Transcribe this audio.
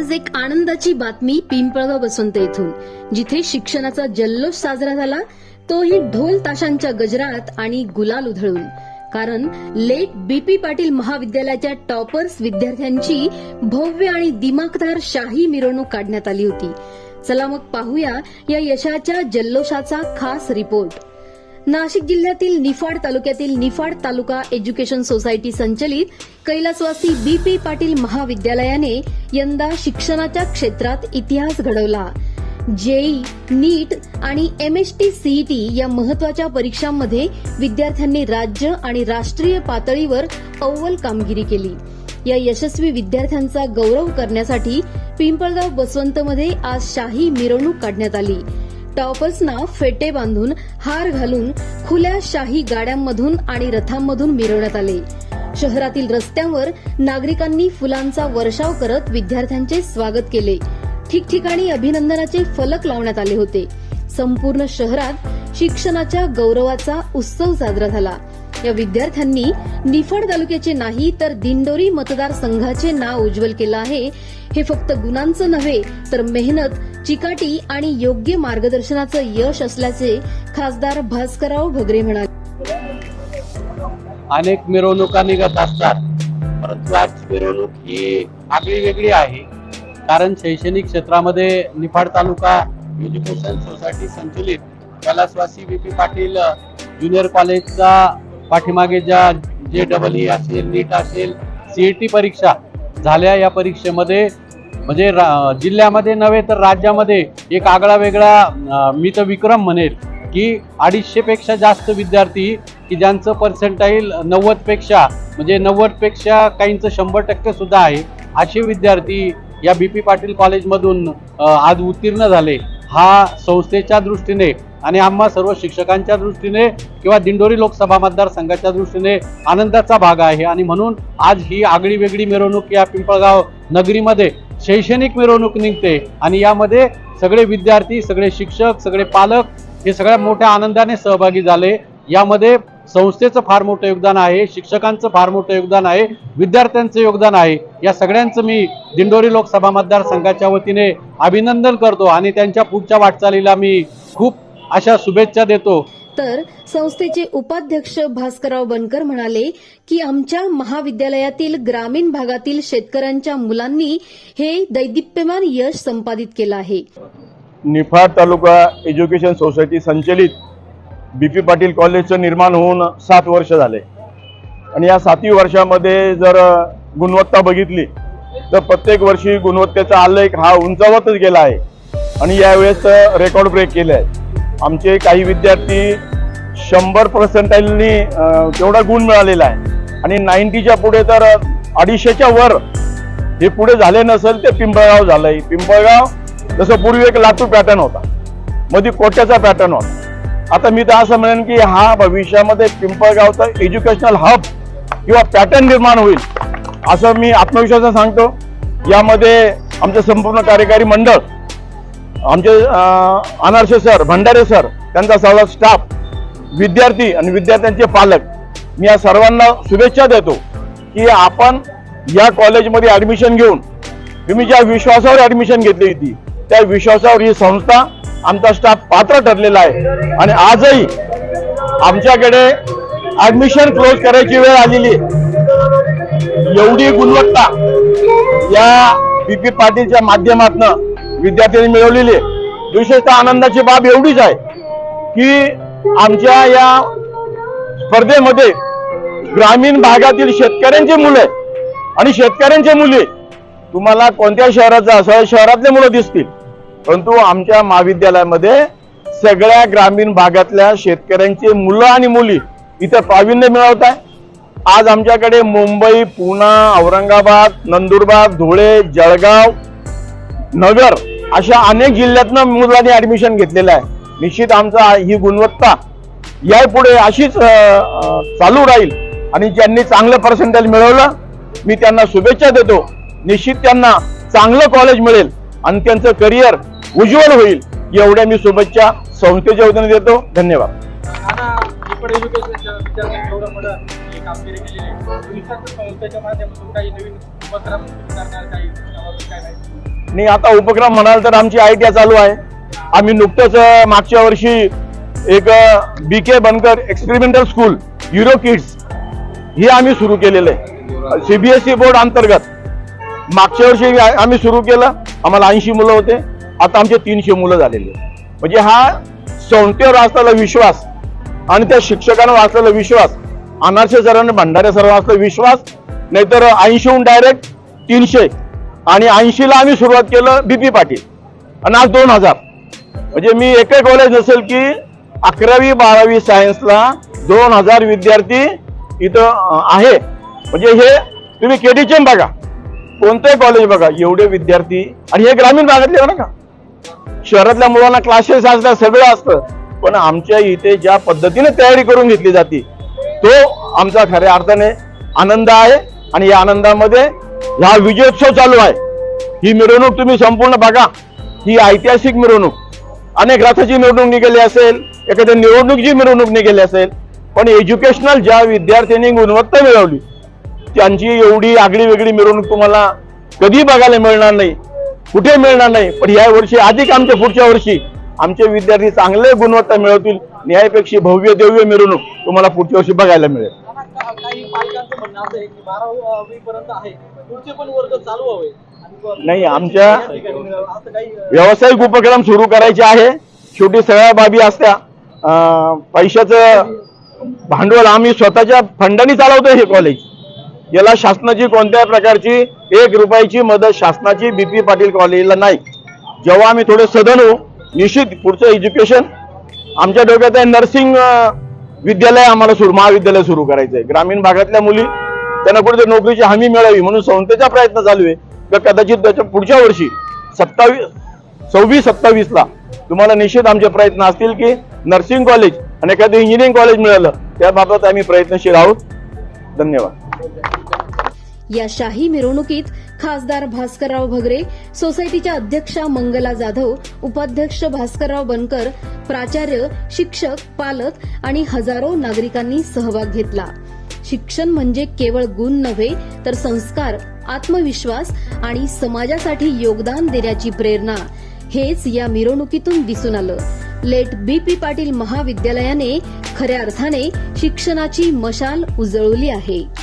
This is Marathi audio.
आज एक आनंदाची बातमी पिंपळगाव वसंत येथून. जिथे शिक्षणाचा जल्लोष साजरा झाला तोही ढोल ताशांच्या गजरात आणि गुलाल उधळून. कारण लेट बीपी पाटील महाविद्यालयाच्या टॉपर्स विद्यार्थ्यांची भव्य आणि दिमाखदार शाही मिरवणूक काढण्यात आली होती. चला मग पाहूया या यशाच्या जल्लोषाचा खास रिपोर्ट. नाशिक जिल्ह्यातील निफाड तालुक्यातील निफाड तालुका एज्युकेशन सोसायटी संचलित कैलासवासी बी पी पाटील महाविद्यालयाने यंदा शिक्षणाच्या क्षेत्रात इतिहास घडवला. जेई नीट आणि एम एच टी सीईटी या महत्त्वाच्या परीक्षांमध्ये विद्यार्थ्यांनी राज्य आणि राष्ट्रीय पातळीवर अव्वल कामगिरी केली. या यशस्वी विद्यार्थ्यांचा गौरव करण्यासाठी पिंपळगाव बसवंतमध्ये आज शाही मिरवणूक काढण्यात आली. टॉपर्सना फेटे बांधून हार घालून खुल्या शाही गाड्यांमधून आणि रथांमधून मिरवण्यात आले. शहरातील रस्त्यांवर नागरिकांनी फुलांचा वर्षाव करत विद्यार्थ्यांचे स्वागत केले. ठिकठिकाणी अभिनंदनाचे फलक लावण्यात आले होते. संपूर्ण शहरात शिक्षणाच्या गौरवाचा उत्सव साजरा झाला. या विद्यार्थ्यांनी निफाड तालुक्याचे नाही तर दिंडोरी मतदारसंघाचे नाव उज्ज्वल केलं आहे. हे फक्त गुणांचं नव्हे तर मेहनत चिकाटी आणि योग्य मार्गदर्शनाचं यश असल्याचे खासदार भास्करराव भगरे म्हणाले. अनेक मिरवणुका निघत असतात. परंतु आज मिरवणूक ही आगळी वेगळी आहे. कारण शैक्षणिक क्षेत्रामध्ये निफाड तालुका एज्युकेशन सोसायटी संचलित. कैलासवासी बी पी. पाटील ज्युनियर कॉलेजचा पाठीमागे ज्या जे डबल ई असेल नीट असेल सीईटी परीक्षा झाल्या या परीक्षेमध्ये म्हणजे रा- जिल्ह्यामध्ये नव्हे तर राज्यामध्ये एक आगळा वेगळा मी तर विक्रम म्हणेल की अडीचशेपेक्षा जास्त विद्यार्थी की ज्यांचं पर्सेंटाईल नव्वदपेक्षा म्हणजे नव्वदपेक्षा काहींचं शंभर टक्के सुद्धा आहे असे विद्यार्थी या बी पी पाटील कॉलेजमधून आज उत्तीर्ण झाले. हा संस्थेच्या दृष्टीने आणि आम्हा सर्व शिक्षकांच्या दृष्टीने किंवा दिंडोरी लोकसभा मतदारसंघाच्या दृष्टीने आनंदाचा भाग आहे. आणि म्हणून आज ही आगळी वेगळी मिरवणूक या पिंपळगाव नगरीमध्ये शैक्षणिक मिरवणूक निघते आणि यामध्ये सगळे विद्यार्थी सगळे शिक्षक सगळे पालक हे सगळ्या मोठ्या आनंदाने सहभागी झाले. यामध्ये संस्थेचं फार मोठं योगदान आहे शिक्षकांचं फार मोठं योगदान आहे विद्यार्थ्यांचं योगदान आहे. या सगळ्यांचं मी दिंडोरी लोकसभा मतदारसंघाच्या वतीने अभिनंदन करतो आणि त्यांच्या पुढच्या वाटचालीला मी खूप अशा शुभेच्छा देतो. तर संस्थेचे उपाध्यक्ष भास्करराव बनकर म्हणाले की आमच्या महाविद्यालयातील ग्रामीण भागातील शेतकऱ्यांच्या मुलांनी हे दैदिप्यमान यश संपादित केलं आहे. निफाड तालुका एज्युकेशन सोसायटी संचलित बी पी पाटील कॉलेजचं निर्माण होऊन सात वर्ष झाले. आणि या सातही वर्षामध्ये जर गुणवत्ता बघितली तर प्रत्येक वर्षी गुणवत्तेचा आलेख हा उंचावतच गेला आहे. आणि यावेळेस रेकॉर्ड ब्रेक केले आहे. आमचे काही विद्यार्थी शंभर पर्सेंटाईलनी तेवढा गुण मिळालेला आहे. आणि नाईन्टीच्या पुढे तर अडीचशेच्या वर हे पुढे झाले नसेल ते पिंपळगाव झालंय. पिंपळगाव जसं पूर्वी एक लातूर पॅटर्न होता. मध्ये कोट्याचा पॅटर्न होता. आता मी तर असं म्हणेन की हा भविष्यामध्ये पिंपळगावचा एज्युकेशनल हब किंवा पॅटर्न निर्माण होईल असं मी आत्मविश्वासानं सांगतो. यामध्ये आमचं संपूर्ण कार्यकारी मंडळ आमचे अनारसे सर भंडारे सर त्यांचा सगळा स्टाफ विद्यार्थी आणि विद्यार्थ्यांचे पालक मी या सर्वांना शुभेच्छा देतो की आपण या कॉलेजमध्ये ॲडमिशन घेऊन तुम्ही ज्या विश्वासावर ॲडमिशन घेतली होती त्या विश्वासावर ही संस्था आमचा स्टाफ पात्र ठरलेला आहे. आणि आजही आमच्याकडे ॲडमिशन क्लोज करायची वेळ आलेली एवढी गुणवत्ता या बी पी पाटीलच्या माध्यमातून विद्यार्थ्यांनी मिळवलेली आहे. विशेषतः आनंदाची बाब एवढीच आहे की आमच्या या स्पर्धेमध्ये ग्रामीण भागातील शेतकऱ्यांची मुले आणि शेतकऱ्यांची मुली तुम्हाला कोणत्या शहराचा असं शहरातले मुलं दिसतील. परंतु आमच्या महाविद्यालयामध्ये सगळ्या ग्रामीण भागातल्या शेतकऱ्यांची मुलं आणि मुली इथं प्रावीण्य मिळवत आहे. आज आमच्याकडे मुंबई पुणे औरंगाबाद नंदुरबार धुळे जळगाव नगर अशा अनेक जिल्ह्यातनं मुलांनी ऍडमिशन घेतलेलं आहे. निश्चित आमचा ही गुणवत्ता यापुढे अशीच चालू राहील. आणि ज्यांनी चांगलं पर्सेंटेज मिळवलं मी त्यांना शुभेच्छा देतो. निश्चित त्यांना चांगलं कॉलेज मिळेल आणि त्यांचं करिअर उज्ज्वल होईल एवढ्या मी शुभेच्छा संस्थेच्या वतीने देतो. धन्यवाद. संस्थेच्या माध्यमातून काही नवीन उपक्रम करणार काही आणि आता उपक्रम म्हणाल तर आमची आय चालू आहे. आम्ही नुकतंच मागच्या वर्षी एक B K Bankar experimental school euro kids हे आम्ही सुरू केलेलं आहे. सीबीएसई बोर्ड अंतर्गत. मागच्या वर्षी आम्ही सुरू केलं. आम्हाला ऐंशी मुलं होते. आता आमचे तीनशे मुलं झालेले म्हणजे हा संस्थेवर असलेला विश्वास आणि त्या शिक्षकांवर असलेला विश्वास अनारसे सरांनी भंडारे सरांवर असलेला विश्वास नाहीतर ऐंशीहून डायरेक्ट तीनशे. आणि ऐंशीला आम्ही सुरुवात केलं बीपी पाटील. आणि आज दोन हजार. म्हणजे मी एकही कॉलेज नसेल की अकरावी बारावी सायन्सला दोन हजार विद्यार्थी इथं आहे. म्हणजे हे तुम्ही केडीचेम बघा. कोणतंही कॉलेज बघा एवढे विद्यार्थी. आणि हे ग्रामीण भागातले ना का. शहरातल्या मुलांना क्लासेस असतात सगळं असतं. पण आमच्या इथे ज्या पद्धतीने तयारी करून घेतली जाते तो आमचा खऱ्या अर्थाने आनंद आहे. आणि या आनंदामध्ये हा विजयोत्सव चालू आहे. ही मिरवणूक तुम्ही संपूर्ण बघा. ही ऐतिहासिक मिरवणूक. अनेक रथाची मिरवणूक निघाली असेल एखाद्या निवडणुकीची मिरवणूक निघाली असेल पण एज्युकेशनल ज्या विद्यार्थ्यांनी गुणवत्ता मिळवली त्यांची एवढी आगळी वेगळी मिरवणूक तुम्हाला कधी बघायला मिळणार नाही कुठे मिळणार नाही पण या वर्षी अधिक आमच्या पुढच्या वर्षी आमचे विद्यार्थी चांगले गुणवत्ता मिळवतील न्यायपेक्षी भव्य दिव्य मिरवणूक तुम्हाला पुढच्या वर्षी बघायला मिळेल. पुढचे पण वर्ग चालू नाही, आमच्या- व्यावसायिक उपक्रम सुरू करायचे आहे. शेवटी सगळ्या बाबी असत्या. पैशाचं भांडवल आम्ही स्वतःच्या फंडाने चालवतोय हे कॉलेज याला शासनाची कोणत्याही प्रकारची एक रुपयाची मदत शासनाची बीपी पाटील कॉलेजला नाही. जेव्हा आम्ही थोडे सदन होऊ निश्चित पुढचं एज्युकेशन आमच्या डोक्यात आहे नर्सिंग विद्यालय आम्हाला सुरू महाविद्यालय सुरू करायचं आहे ग्रामीण भागातल्या मुली त्यांना कुठे नोकरीची हमी मिळावी म्हणून संस्थेचा प्रयत्न चालू आहे. किंवा कदाचित त्याच्या पुढच्या वर्षी सत्तावीस सव्वीस सत्तावीसला तुम्हाला निश्चित आमचे प्रयत्न असतील की नर्सिंग कॉलेज आणि एखादं इंजिनिअरिंग कॉलेज मिळालं त्याबाबत आम्ही प्रयत्नशील आहोत. धन्यवाद. या शाही मिरवणुकीत खासदार भास्करराव भगरे सोसायटीच्या अध्यक्षा मंगला जाधव उपाध्यक्ष भास्करराव बनकर प्राचार्य शिक्षक पालक आणि हजारो नागरिकांनी सहभाग घेतला. शिक्षण म्हणजे केवळ गुण नव्हे तर संस्कार आत्मविश्वास आणि समाजासाठी योगदान देण्याची प्रेरणा. हेच या मिरवणुकीतून दिसून आलं. लेट बी पी पाटील महाविद्यालयाने खऱ्या अर्थाने शिक्षणाची मशाल उजळवली आहे.